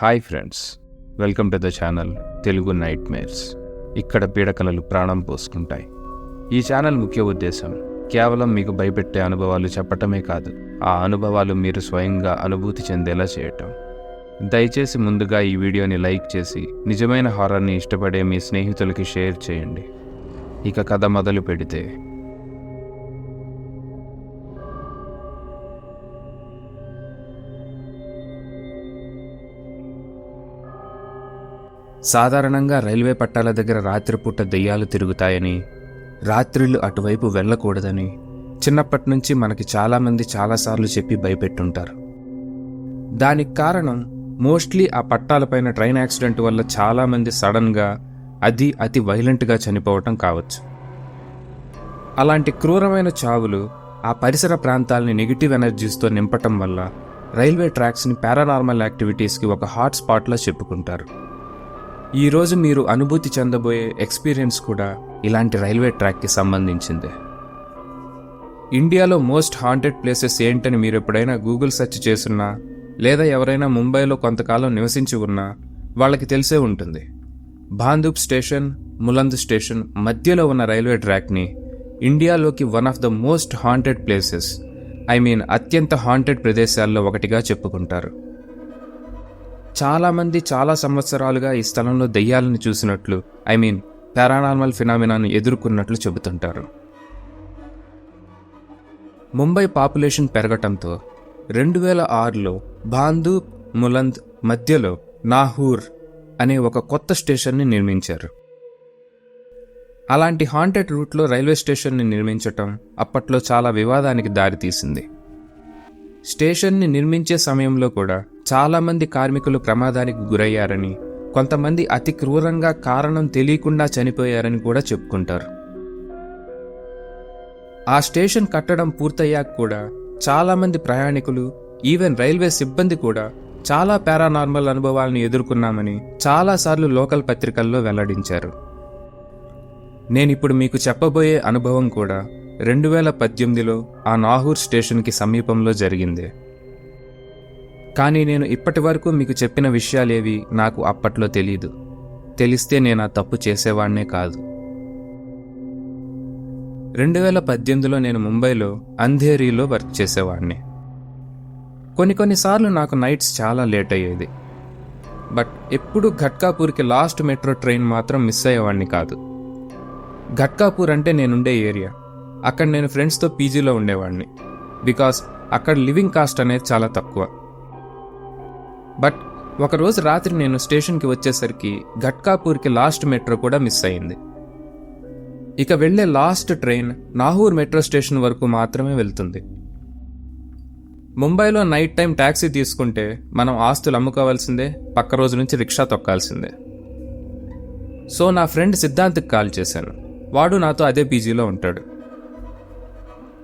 Hi friends welcome to the channel Telugu nightmares ఇక్కడ పీడకలలు ప్రాణం పోసుకుంటాయి. ఈ ఛానల్ ముఖ్య ఉద్దేశం కేవలం మీకు భయపెట్టే అనుభవాలు చెప్పటమే కాదు ఆ అనుభవాలు మీరు స్వయంగా అనుభూతి చెందేలా చేయటం. దయచేసి ముందుగా ఈ వీడియోని లైక్ చేసి నిజమైన హారర్ని ఇష్టపడే మీ స్నేహితులకి షేర్ చేయండి. ఇక కథ మొదలు పెడితే సాధారణంగా రైల్వే పట్టాల దగ్గర రాత్రిపూట దెయ్యాలు తిరుగుతాయని రాత్రిళ్ళు అటువైపు వెళ్ళకూడదని చిన్నప్పటి నుంచి మనకి చాలామంది చాలాసార్లు చెప్పి భయపెట్టుంటారు. దానికి కారణం మోస్ట్లీ ఆ పట్టాలపైన ట్రైన్ యాక్సిడెంట్ వల్ల చాలామంది సడన్గా అది అతి వైలెంట్గా చనిపోవటం కావచ్చు. అలాంటి క్రూరమైన చావులు ఆ పరిసర ప్రాంతాలని నెగిటివ్ ఎనర్జీస్తో నింపటం వల్ల రైల్వే ట్రాక్స్ని పారానార్మల్ యాక్టివిటీస్కి ఒక హాట్ స్పాట్లా చెప్పుకుంటారు. ఈరోజు మీరు అనుభూతి చెందబోయే ఎక్స్పీరియన్స్ కూడా ఇలాంటి రైల్వే ట్రాక్కి సంబంధించిందే. ఇండియాలో మోస్ట్ హాంటెడ్ ప్లేసెస్ ఏంటని మీరు ఎప్పుడైనా గూగుల్ సెర్చ్ చేసున్నా లేదా ఎవరైనా ముంబైలో కొంతకాలం నివసించి ఉన్నా వాళ్ళకి తెలిసే ఉంటుంది. బాందూప్ స్టేషన్ ములంద్ స్టేషన్ మధ్యలో ఉన్న రైల్వే ట్రాక్ని ఇండియాలోకి one of the most haunted places I mean అత్యంత హాంటెడ్ ప్రదేశాల్లో ఒకటిగా చెప్పుకుంటారు. చాలామంది చాలా సంవత్సరాలుగా ఈ స్థలంలో దెయ్యాలను చూసినట్లు ఐ మీన్ పారానార్మల్ ఫినామినాను ఎదుర్కొన్నట్లు చెబుతుంటారు. ముంబై పాపులేషన్ పెరగటంతో రెండు వేల ఆరులో బాందు ములంద్ మధ్యలో నాహూర్ అనే ఒక కొత్త స్టేషన్ని నిర్మించారు. అలాంటి హాంటెడ్ రూట్లో రైల్వే స్టేషన్ని నిర్మించటం అప్పట్లో చాలా వివాదానికి దారితీసింది. స్టేషన్ని నిర్మించే సమయంలో కూడా చాలామంది కార్మికులు ప్రమాదానికి గురయ్యారని కొంతమంది అతి క్రూరంగా కారణం తెలియకుండా చనిపోయారని కూడా చెప్పుకుంటారు. ఆ స్టేషన్ కట్టడం పూర్తయ్యాక కూడా చాలామంది ప్రయాణికులు ఈవెన్ రైల్వే సిబ్బంది కూడా చాలా పారానార్మల్ అనుభవాలను ఎదుర్కొన్నామని చాలాసార్లు లోకల్ పత్రికల్లో వెల్లడించారు. నేనిప్పుడు మీకు చెప్పబోయే అనుభవం కూడా రెండు వేల పద్దెనిమిదిలో ఆ నాహూర్ స్టేషన్కి సమీపంలో జరిగింది. కానీ నేను ఇప్పటి వరకు మీకు చెప్పిన విషయాలేవి నాకు అప్పట్లో తెలియదు తెలిస్తే నేను ఆ తప్పు చేసేవాడినే కాదు. రెండు వేల పద్దెనిమిదిలో నేను ముంబైలో అంధేరీలో వర్క్ చేసేవాడిని కొన్ని కొన్నిసార్లు నాకు నైట్స్ చాలా లేట్ అయ్యేది. బట్ ఎప్పుడు ఘట్కాపూర్కి లాస్ట్ మెట్రో ట్రైన్ మాత్రం మిస్ అయ్యేవాడిని కాదు. ఘట్కాపూర్ అంటే నేనుండే ఏరియా. అక్కడ నేను ఫ్రెండ్స్తో పీజీలో ఉండేవాడిని. బికాస్ అక్కడ లివింగ్ కాస్ట్ అనేది చాలా తక్కువ. బట్ ఒకరోజు రాత్రి నేను స్టేషన్కి వచ్చేసరికి ఘట్కాపూర్కి లాస్ట్ మెట్రో కూడా మిస్ అయింది ఇక వెళ్ళే last train Nahur metro station వరకు మాత్రమే వెళ్తుంది. ముంబైలో నైట్ టైం ట్యాక్సీ తీసుకుంటే మనం ఆస్తులు అమ్ముకోవాల్సిందే పక్క రోజు నుంచి రిక్షా తొక్కాల్సిందే. సో నా ఫ్రెండ్ సిద్ధాంత్కి కాల్ చేశాను. వాడు నాతో అదే పీజీలో ఉంటాడు.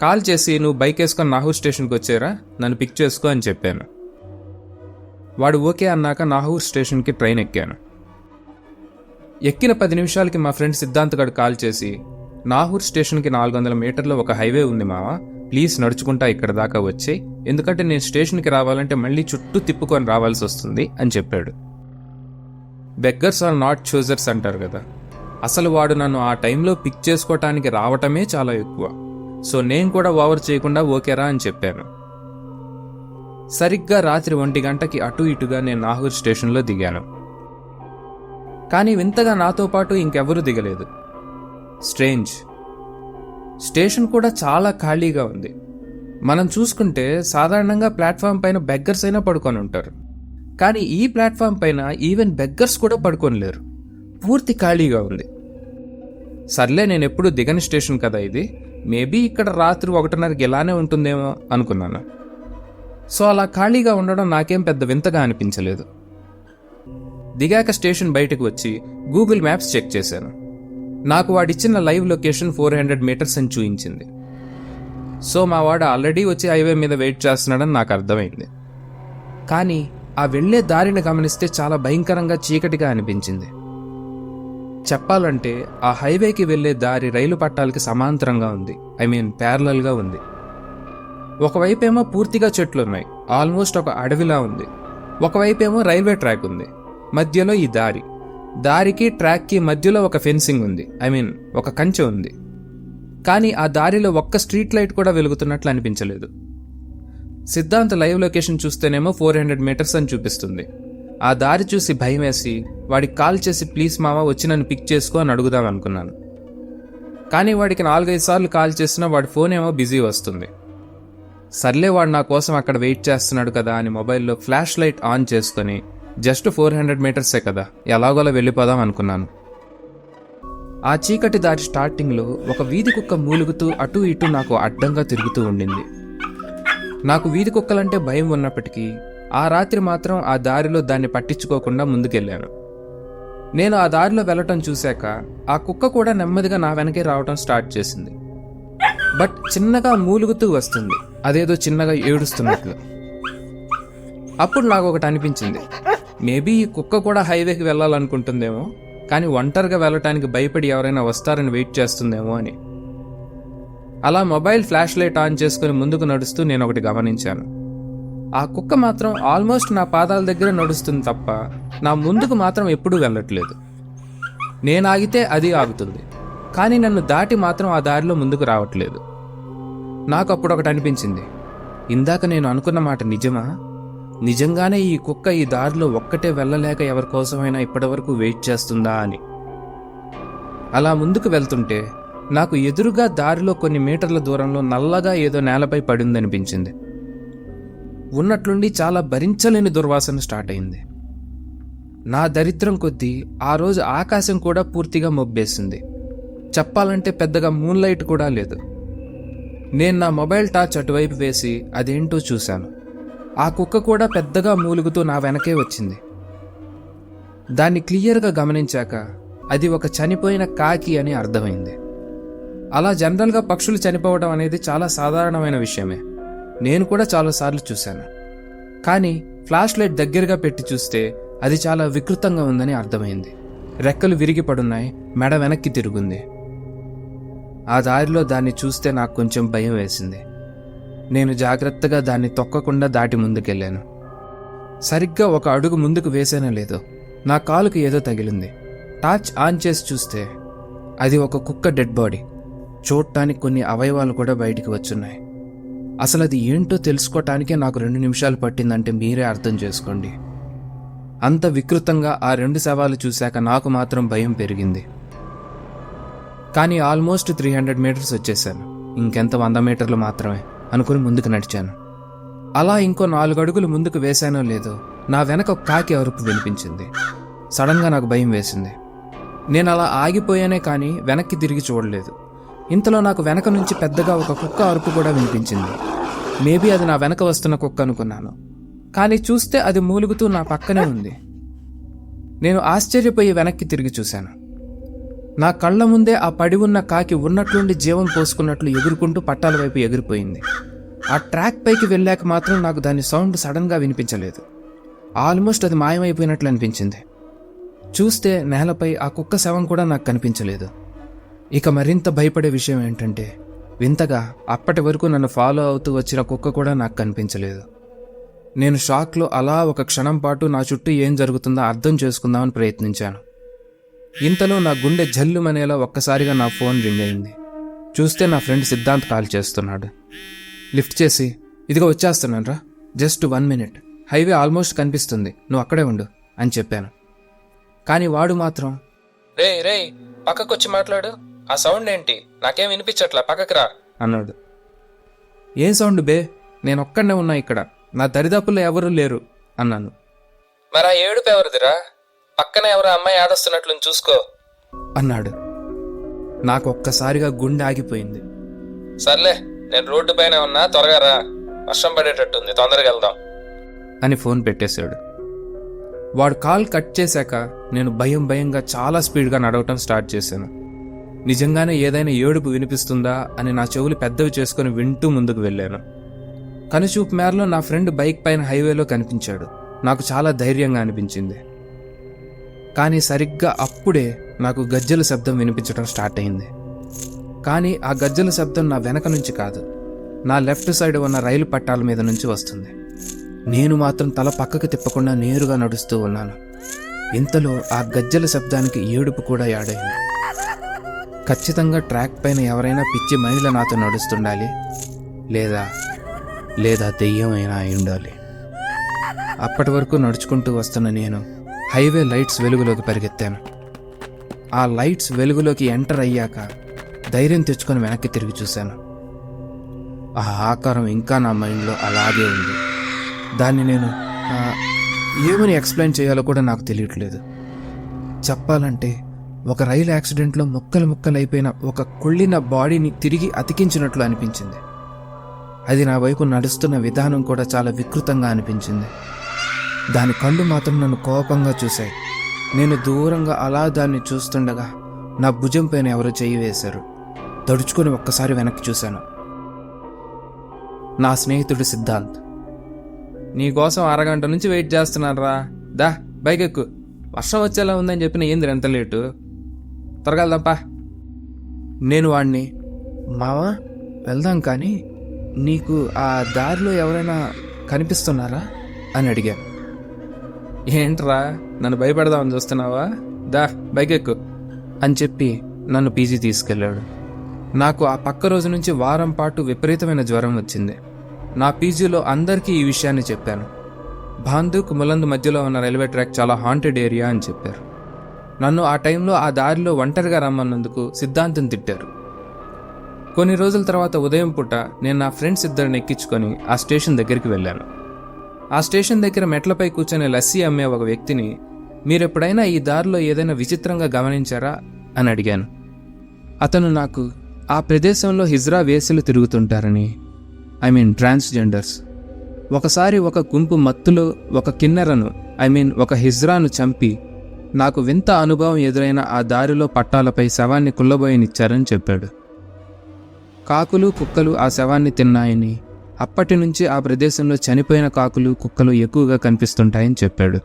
కాల్ చేసి నువ్వు బైక్ వేసుకొని నాహూర్ స్టేషన్కి వచ్చారా? నన్ను పిక్ చేసుకో అని చెప్పాను. వాడు ఓకే అన్నాక నాహూర్ స్టేషన్కి ట్రైన్ ఎక్కాను. ఎక్కిన పది నిమిషాలకి మా ఫ్రెండ్ సిద్ధాంత్ గడు కాల్ చేసి నాహూర్ స్టేషన్కి నాలుగు వందల మీటర్లో ఒక హైవే ఉంది మావా ప్లీజ్ నడుచుకుంటా ఇక్కడ దాకా వచ్చి ఎందుకంటే నేను స్టేషన్కి రావాలంటే మళ్ళీ చుట్టూ తిప్పుకొని రావాల్సి వస్తుంది అని చెప్పాడు. బెగ్గర్స్ ఆర్ నాట్ చూజర్స్ అంటారు కదా. అసలు వాడు నన్ను ఆ టైంలో పిక్ చేసుకోవటానికి రావటమే చాలా ఎక్కువ. సో నేను కూడా ఓవర్ చేయకుండా ఓకేరా అని చెప్పాను. సరిగ్గా రాత్రి ఒంటి గంటకి అటు ఇటుగా నేను నాహూర్ స్టేషన్లో దిగాను. కానీ వింతగా నాతో పాటు ఇంకెవరూ దిగలేదు. స్ట్రేంజ్. స్టేషన్ కూడా చాలా ఖాళీగా ఉంది. మనం చూసుకుంటే సాధారణంగా ప్లాట్ఫామ్ పైన బెగ్గర్స్ అయినా పడుకొని ఉంటారు. కానీ ఈ ప్లాట్ఫామ్ పైన ఈవెన్ బెగ్గర్స్ కూడా పడుకొని లేరు. పూర్తి ఖాళీగా ఉంది. సర్లే నేను ఎప్పుడు దిగని స్టేషన్ కదా ఇది. మేబీ ఇక్కడ రాత్రి ఒకటిన్నరకి ఇలానే ఉంటుందేమో అనుకున్నాను. సో అలా ఖాళీగా ఉండడం నాకేం పెద్ద వింతగా అనిపించలేదు. దిగాక స్టేషన్ బయటకు వచ్చి గూగుల్ మ్యాప్స్ చెక్ చేశాను. నాకు వాడిచ్చిన live location four hundred metres అని చూయించింది. సో మా వాడు ఆల్రెడీ వచ్చి హైవే మీద వెయిట్ చేస్తున్నాడని నాకు అర్థమైంది. కానీ ఆ వెళ్ళే దారిని గమనిస్తే చాలా భయంకరంగా చీకటిగా అనిపించింది. చెప్పాలంటే ఆ హైవేకి వెళ్ళే దారి రైలు పట్టాలకి సమాంతరంగా ఉంది. ఐ మీన్ ప్యారలల్గా ఉంది. ఒకవైపేమో పూర్తిగా చెట్లున్నాయి. ఆల్మోస్ట్ ఒక అడవిలా ఉంది. ఒకవైపేమో రైల్వే ట్రాక్ ఉంది. మధ్యలో ఈ దారి. దారికి ట్రాక్కి మధ్యలో ఒక ఫెన్సింగ్ ఉంది. ఐ మీన్ ఒక కంచె ఉంది. కానీ ఆ దారిలో ఒక్క స్ట్రీట్ లైట్ కూడా వెలుగుతున్నట్లు అనిపించలేదు. సిద్ధాంత్ లైవ్ లొకేషన్ చూస్తేనేమో ఫోర్ హండ్రెడ్ మీటర్స్ అని చూపిస్తుంది. ఆ దారి చూసి భయం వేసి వాడికి కాల్ చేసి ప్లీజ్ మామ వచ్చి నన్ను పిక్ చేసుకో అని అడుగుదాం అనుకున్నాను. కానీ వాడికి నాలుగైదు సార్లు కాల్ చేసినా వాడి ఫోన్ ఏమో బిజీ వస్తుంది. సర్లే వాడు నా కోసం అక్కడ వెయిట్ చేస్తున్నాడు కదా అని మొబైల్లో ఫ్లాష్ లైట్ ఆన్ చేసుకొని జస్ట్ ఫోర్ హండ్రెడ్ మీటర్సే కదా ఎలాగోలా వెళ్ళిపోదాం అనుకున్నాను. ఆ చీకటి దారి స్టార్టింగ్లో ఒక వీధి కుక్క మూలుగుతూ అటు ఇటు నాకు అడ్డంగా తిరుగుతూ ఉండింది. నాకు వీధి కుక్కలంటే భయం ఉన్నప్పటికీ ఆ రాత్రి మాత్రం ఆ దారిలో దాన్ని పట్టించుకోకుండా ముందుకెళ్ళాను. నేను ఆ దారిలో వెళ్ళటం చూశాక ఆ కుక్క కూడా నెమ్మదిగా నా వెనకే రావటం స్టార్ట్ చేసింది. బట్ చిన్నగా మూలుగుతూ వస్తుంది. అదేదో చిన్నగా ఏడుస్తున్నట్లు. అప్పుడు నాకు ఒకటి అనిపించింది. మేబీ ఈ కుక్క కూడా హైవేకి వెళ్ళాలనుకుంటుందేమో కానీ ఒంటరిగా వెళ్ళటానికి భయపడి ఎవరైనా వస్తారని వెయిట్ చేస్తుందేమో అని. అలా మొబైల్ ఫ్లాష్ లైట్ ఆన్ చేసుకుని ముందుకు నడుస్తూ నేను ఒకటి గమనించాను. ఆ కుక్క మాత్రం ఆల్మోస్ట్ నా పాదాల దగ్గర నడుస్తుంది తప్ప నా ముందుకు మాత్రం ఎప్పుడూ వెళ్ళట్లేదు. నేను ఆగితే అది ఆగుతుంది. కానీ నన్ను దాటి మాత్రం ఆ దారిలో ముందుకు రావట్లేదు. నాకు అప్పుడు ఒకటి అనిపించింది. ఇందాక నేను అనుకున్న మాట నిజమా? నిజంగానే ఈ కుక్క ఈ దారిలో ఒక్కటే వెళ్ళలేక ఎవరి కోసమైనా ఇప్పటివరకు వెయిట్ చేస్తుందా అని. అలా ముందుకు వెళ్తుంటే నాకు ఎదురుగా దారిలో కొన్ని మీటర్ల దూరంలో నల్లగా ఏదో నేలపై పడిందనిపించింది ఉన్నట్లుండి చాలా భరించలేని దుర్వాసన స్టార్ట్ అయింది. నా దరిద్రం కొద్దీ ఆ రోజు ఆకాశం కూడా పూర్తిగా మొబ్బేసింది. చెప్పాలంటే పెద్దగా మూన్ లైట్ కూడా లేదు. నేను నా మొబైల్ టార్చ్ అటువైపు వేసి అదేంటో చూశాను. ఆ కుక్క కూడా పెద్దగా మూలుగుతూ నా వెనకే వచ్చింది. దాన్ని క్లియర్గా గమనించాక అది ఒక చనిపోయిన కాకి అని అర్థమైంది. అలా జనరల్గా పక్షులు చనిపోవడం అనేది చాలా సాధారణమైన విషయమే. నేను కూడా చాలాసార్లు చూశాను. కానీ ఫ్లాష్ లైట్ దగ్గరగా పెట్టి చూస్తే అది చాలా వికృతంగా ఉందని అర్థమైంది. రెక్కలు విరిగి పడున్నాయి మెడ వెనక్కి తిరుగుంది. ఆ దారిలో దాన్ని చూస్తే నాకు కొంచెం భయం వేసింది. నేను జాగ్రత్తగా దాన్ని తొక్కకుండా దాటి ముందుకెళ్ళాను. సరిగ్గా ఒక అడుగు ముందుకు వేసేనే లేదో నా కాలుకు ఏదో తగిలింది. టార్చ్ ఆన్ చేసి చూస్తే అది ఒక కుక్క డెడ్ బాడీ. చూడటానికి కొన్ని అవయవాలు కూడా బయటికి వచ్చున్నాయి. అసలు అది ఏంటో తెలుసుకోవటానికే నాకు రెండు నిమిషాలు పట్టిందంటే మీరే అర్థం చేసుకోండి. అంత వికృతంగా ఆ రెండు శవాలు చూశాక నాకు మాత్రం భయం పెరిగింది. కానీ ఆల్మోస్ట్ త్రీ హండ్రెడ్ మీటర్స్ వచ్చేసాను ఇంకెంత వంద మీటర్లు మాత్రమే అనుకుని ముందుకు నడిచాను. అలా ఇంకో నాలుగు అడుగులు ముందుకు వేశానో లేదో నా వెనక కాకి అరుపు వినిపించింది. సడన్గా నాకు భయం వేసింది. నేను అలా ఆగిపోయానే కానీ వెనక్కి తిరిగి చూడలేదు. ఇంతలో నాకు వెనక నుంచి పెద్దగా ఒక కుక్క అరుపు కూడా వినిపించింది. మేబీ అది నా వెనక వస్తున్న కుక్క అనుకున్నాను. కానీ చూస్తే అది మూలుగుతూ నా పక్కనే ఉంది. నేను ఆశ్చర్యపోయి వెనక్కి తిరిగి చూశాను. నా కళ్ళ ముందే ఆ పడి ఉన్న కాకి ఉన్నట్లుండి జీవం పోసుకున్నట్లు ఎగురుకుంటూ పట్టాల వైపు ఎగిరిపోయింది. ఆ ట్రాక్ పైకి వెళ్ళాక మాత్రం నాకు దాని సౌండ్ సడన్గా వినిపించలేదు. ఆల్మోస్ట్ అది మాయమైపోయినట్లు అనిపించింది. చూస్తే నేలపై ఆ కుక్క శవం కూడా నాకు కనిపించలేదు. ఇక మరింత భయపడే విషయం ఏంటంటే వింతగా అప్పటి వరకు నన్ను ఫాలో అవుతూ వచ్చిన కుక్క కూడా నాకు కనిపించలేదు. నేను షాక్లో అలా ఒక క్షణం పాటు నా చుట్టూ ఏం జరుగుతుందో అర్థం చేసుకుందామని ప్రయత్నించాను. ఇంతలో నా గుండె జల్లుమనేలా ఒక్కసారిగా నా ఫోన్ రింగ్ అయింది. చూస్తే నా ఫ్రెండ్ సిద్ధాంత్ కాల్ చేస్తున్నాడు. లిఫ్ట్ చేసి ఇదిగో వచ్చేస్తున్నానరా just one minute. Highway almost కనిపిస్తుంది. నువ్వు అక్కడే ఉండు అని చెప్పాను. కానీ వాడు మాత్రం రే రే పక్కకొచ్చి మాట్లాడు. ఆ సౌండ్ ఏంటి? నాకేం వినిపించట్లా? పక్కకు రా. అన్నాడు. ఏ సౌండ్ బే? నేను ఒక్కడనే ఉన్నా ఇక్కడ. నా దరిదాపుల్లో ఎవరూ లేరు అన్నాను. మరి ఆ ఏడుపు ఎవరిదిరా? పక్కన ఎవరో అమ్మాయి ఆదస్తున్నట్లు చూసుకో. అన్నాడు. నాకు ఒక్కసారిగా గుండె ఆగిపోయింది. సర్లే నేను రోడ్డు పైన ఉన్నా త్వరగా రా. వర్షం పడేటట్టుంది తొందరగా వెళ్దాం. అని ఫోన్ పెట్టేశాడు. వాడు కాల్ కట్ చేశాక నేను భయం భయంగా చాలా స్పీడ్గా నడవటం స్టార్ట్ చేశాను. నిజంగానే ఏదైనా ఏడుపు వినిపిస్తుందా అని నా చెవులు పెద్దవి చేసుకుని వింటూ ముందుకు వెళ్ళాను. కనుచూపు మేరలో నా ఫ్రెండ్ బైక్ పైన హైవేలో కనిపించాడు. నాకు చాలా ధైర్యంగా అనిపించింది. కానీ సరిగ్గా అప్పుడే నాకు గజ్జల శబ్దం వినిపించడం స్టార్ట్ అయింది. కానీ ఆ గజ్జల శబ్దం నా వెనక నుంచి కాదు. నా లెఫ్ట్ సైడ్ ఉన్న రైలు పట్టాల మీద నుంచి వస్తుంది. నేను మాత్రం తల పక్కకు తిప్పకుండా నేరుగా నడుస్తూ ఉన్నాను. ఇంతలో ఆ గజ్జల శబ్దానికి ఏడుపు కూడా యాడైంది. ఖచ్చితంగా ట్రాక్ పైన ఎవరైనా పిచ్చి మహిళ నాతో నడుస్తుండాలి. లేదా లేదా దెయ్యమైనా అయి ఉండాలి అప్పటి వరకు నడుచుకుంటూ వస్తున్న నేను హైవే లైట్స్ వెలుగులోకి పరిగెత్తాను. ఆ లైట్స్ వెలుగులోకి ఎంటర్ అయ్యాక ధైర్యం తెచ్చుకొని వెనక్కి తిరిగి చూశాను. ఆ ఆకారం ఇంకా నా మైండ్లో అలాగే ఉంది. దాన్ని నేను ఏమని ఎక్స్ప్లెయిన్ చేయాలో కూడా నాకు తెలియట్లేదు. చెప్పాలంటే ఒక రైలు యాక్సిడెంట్లో ముక్కలు ముక్కలైపోయిన ఒక కుళ్ళిన బాడీని తిరిగి అతికించినట్లు అనిపించింది. అది నా వైపు నడుస్తున్న విధానం కూడా చాలా వికృతంగా అనిపించింది. దాని కళ్ళు మాత్రం నన్ను కోపంగా చూశాయి. నేను దూరంగా అలా దాన్ని చూస్తుండగా నా భుజం పైన ఎవరో చేయి వేశారు. తడుచుకొని ఒక్కసారి వెనక్కి చూశాను. నా స్నేహితుడు సిద్ధాంత్. నీకోసం అరగంట నుంచి వెయిట్ చేస్తున్నాను రా దా బైక్ ఎక్కు వర్షం వచ్చేలా ఉందని చెప్పిన ఏంది ఎంత లేటు? త్వరగా వెళ్దాంపా. నేను వాడిని మావా వెళ్దాం కానీ నీకు ఆ దారిలో ఎవరైనా కనిపిస్తున్నారా? అని అడిగాను ఏంట్రా నన్ను భయపెడదామని చూస్తున్నావా? దా బైక్ ఎక్కు అని చెప్పి నన్ను పీజీ తీసుకెళ్ళాడు. నాకు ఆ పక్క రోజు నుంచి వారం పాటు విపరీతమైన జ్వరం వచ్చింది. నా పీజీలో అందరికీ ఈ విషయాన్ని చెప్పాను. భాందుక్ ములంద్ మధ్యలో ఉన్న రైల్వే ట్రాక్ చాలా హాంటెడ్ ఏరియా అని చెప్పారు. నన్ను ఆ టైంలో ఆ దారిలో ఒంటరిగా రమ్మన్నందుకు సిద్ధాంతం తిట్టారు. కొన్ని రోజుల తర్వాత ఉదయం పూట నేను నా ఫ్రెండ్స్ ఇద్దరిని ఎక్కించుకొని ఆ స్టేషన్ దగ్గరికి వెళ్ళాను. ఆ స్టేషన్ దగ్గర మెట్లపై కూర్చొని లస్సీ అమ్మే ఒక వ్యక్తిని మీరెప్పుడైనా ఈ దారిలో ఏదైనా విచిత్రంగా గమనించారా? అని అడిగాను. అతను నాకు ఆ ప్రదేశంలో హిజ్రా వేసులు తిరుగుతుంటారని ఐ మీన్ ట్రాన్స్జెండర్స్. ఒకసారి ఒక గుంపు మత్తులో ఒక కిన్నెరను ఐ మీన్ ఒక హిజ్రాను చంపి నాకు వింత అనుభవం ఎదురైన ఆ దారిలో పట్టాలపై శవాన్ని కుల్లబోయనిచ్చారని చెప్పాడు. కాకులు కుక్కలు ఆ శవాన్ని తిన్నాయని అప్పటి నుంచి ఆ ప్రదేశంలో చనిపోయిన కాకులు కుక్కలు ఎక్కువగా కనిపిస్తుంటాయని చెప్పాడు.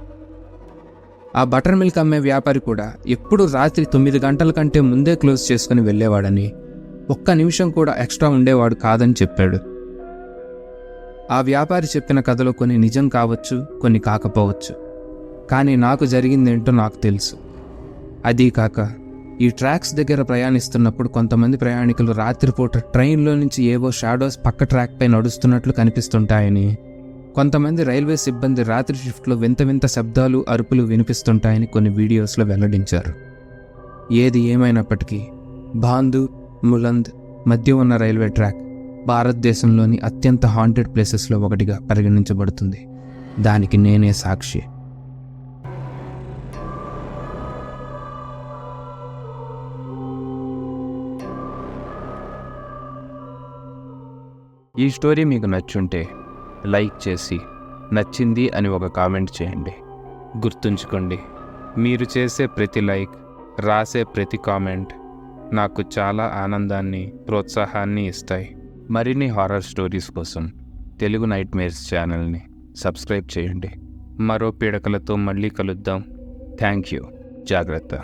ఆ బటర్ మిల్క్ అమ్మే వ్యాపారి కూడా ఎప్పుడు రాత్రి తొమ్మిది గంటల కంటే ముందే క్లోజ్ చేసుకుని వెళ్ళేవాడని ఒక్క నిమిషం కూడా ఎక్స్ట్రా ఉండేవాడు కాదని చెప్పాడు. ఆ వ్యాపారి చెప్పిన కథలో కొన్ని నిజం కావచ్చు కొన్ని కాకపోవచ్చు. కానీ నాకు జరిగిందేంటో నాకు తెలుసు. అదీ కాక ఈ ట్రాక్స్ దగ్గర ప్రయాణిస్తున్నప్పుడు కొంతమంది ప్రయాణికులు రాత్రిపూట ట్రైన్లో నుంచి ఏవో షాడోస్ పక్క ట్రాక్ పై నడుస్తున్నట్లు కనిపిస్తుంటాయని కొంతమంది రైల్వే సిబ్బంది రాత్రి షిఫ్ట్లో వింత వింత శబ్దాలు అరుపులు వినిపిస్తుంటాయని కొన్ని వీడియోస్లో వెల్లడించారు. ఏది ఏమైనప్పటికీ బాందు ములంద్ మధ్య ఉన్న రైల్వే ట్రాక్ భారతదేశంలోని అత్యంత హాంటెడ్ ప్లేసెస్లో ఒకటిగా పరిగణించబడుతుంది. దానికి నేనే సాక్షి. ఈ స్టోరీ మీకు నచ్చుంటే లైక్ చేసి నచ్చింది అని ఒక కామెంట్ చేయండి. గుర్తుంచుకోండి మీరు చేసే ప్రతి లైక్ రాసే ప్రతి కామెంట్ నాకు చాలా ఆనందాన్ని ప్రోత్సాహాన్ని ఇస్తాయి. మరిన్ని హారర్ స్టోరీస్ కోసం తెలుగు నైట్ మేర్స్ ఛానల్ని సబ్స్క్రైబ్ చేయండి. మరో పీడకలతో మళ్ళీ కలుద్దాం. Thank you. జాగ్రత్త.